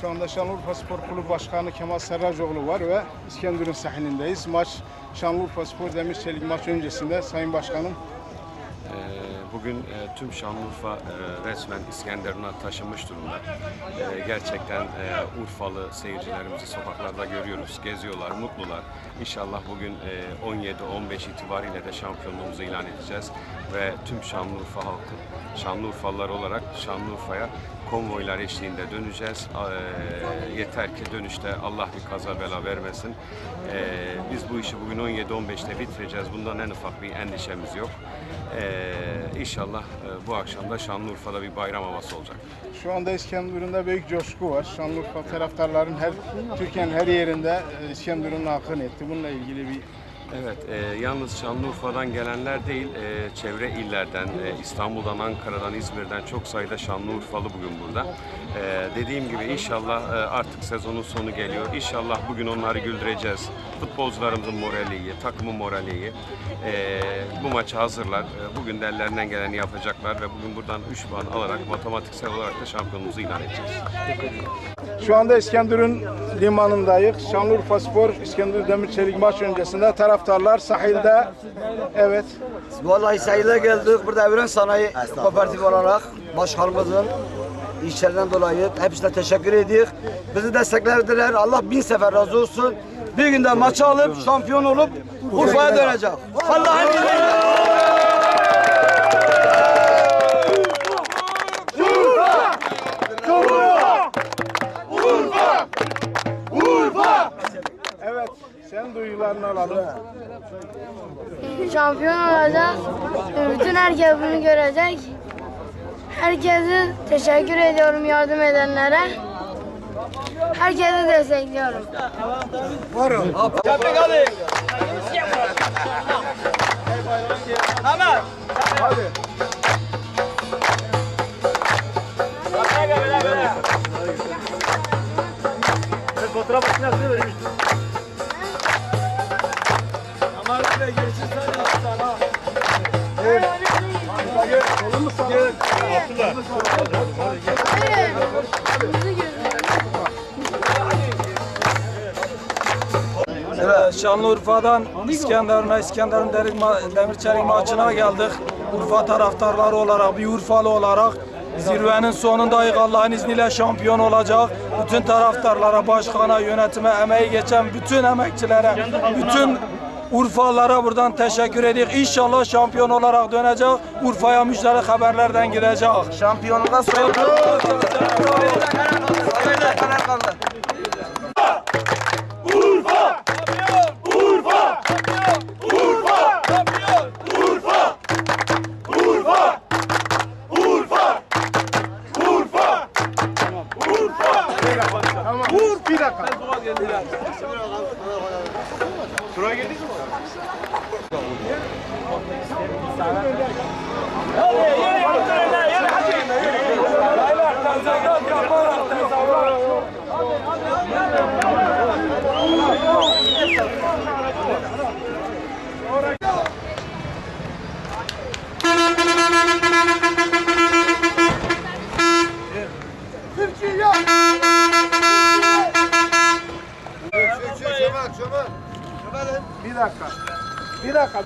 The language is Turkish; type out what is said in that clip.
Şu anda Şanlıurfa Spor Kulübü Başkanı Kemal Serracoğlu var ve İskenderun sahilindeyiz. Maç Şanlıurfa Spor Demir Çelik maç öncesinde Sayın Başkanım Ee, Bugün e, tüm Şanlıurfa e, resmen İskenderun'a taşınmış durumda. E, Gerçekten e, Urfalı seyircilerimizi sokaklarda görüyoruz, geziyorlar, mutlular. İnşallah bugün e, 17-15 itibariyle de şampiyonluğumuzu ilan edeceğiz ve tüm Şanlıurfa halkı, Şanlıurfalılar olarak Şanlıurfa'ya konvoylar eşliğinde döneceğiz. E, Yeter ki dönüşte Allah bir kaza bela vermesin. E, Biz bu işi bugün 17-15'te bitireceğiz. Bundan en ufak bir endişemiz yok. Ee, inşallah e, bu akşam da Şanlıurfa'da bir bayram havası olacak. şu anda İskenderun'da büyük coşku var. Şanlıurfa taraftarların her Türkiye'nin her yerinde e, İskenderun'a akın etti. Bununla ilgili bir Evet, e, yalnız Şanlıurfa'dan gelenler değil, e, çevre illerden, e, İstanbul'dan, Ankara'dan, İzmir'den çok sayıda Şanlıurfalı bugün burada. E, dediğim gibi inşallah e, artık sezonun sonu geliyor. İnşallah bugün onları güldüreceğiz. Futbolcularımızın morali iyi, takımın morali iyi. E, bu maçı hazırlar. E, bugün de ellerinden geleni yapacaklar ve bugün buradan 3 puan alarak matematiksel olarak da şampiyonluğumuzu ilan edeceğiz. Şu anda İskenderun limanındayız. Şanlıurfa Spor İskenderun Demir Çelik maç öncesinde taraftarlar sahilde evet Vallahi sayıda geldik. Burada Evren Sanayi Kooperatif olarak başkanımızın işlerinden dolayı hepsine teşekkür ediyoruz. Bizi desteklerdiler. Allah bin sefer razı olsun. Bir günde maçı alıp şampiyon olup Urfa'ya dönecek. Allah'ın izniyle. Sen duygularını alalım. şampiyon olacağız. Bütün herkes bunu görecek. Herkese teşekkür ediyorum yardım edenlere. Herkesi destekliyorum. Evet, Şanlıurfa'dan İskenderun'a, İskenderun Demirçelik maçına geldik. Urfa taraftarları olarak, bir Urfalı olarak zirvenin sonundayız. Allah'ın izniyle şampiyon olacak. Bütün taraftarlara, başkana, yönetime, emeği geçen bütün emekçilere, bütün Urfalılara buradan teşekkür ediyoruz. İnşallah şampiyon olarak dönecek. Urfa'ya müjdeli haberlerden gidecek. Şampiyonluğa soyuldu. Karar kaldı. Vur bir dakika. Bir dakika. Bir dakika.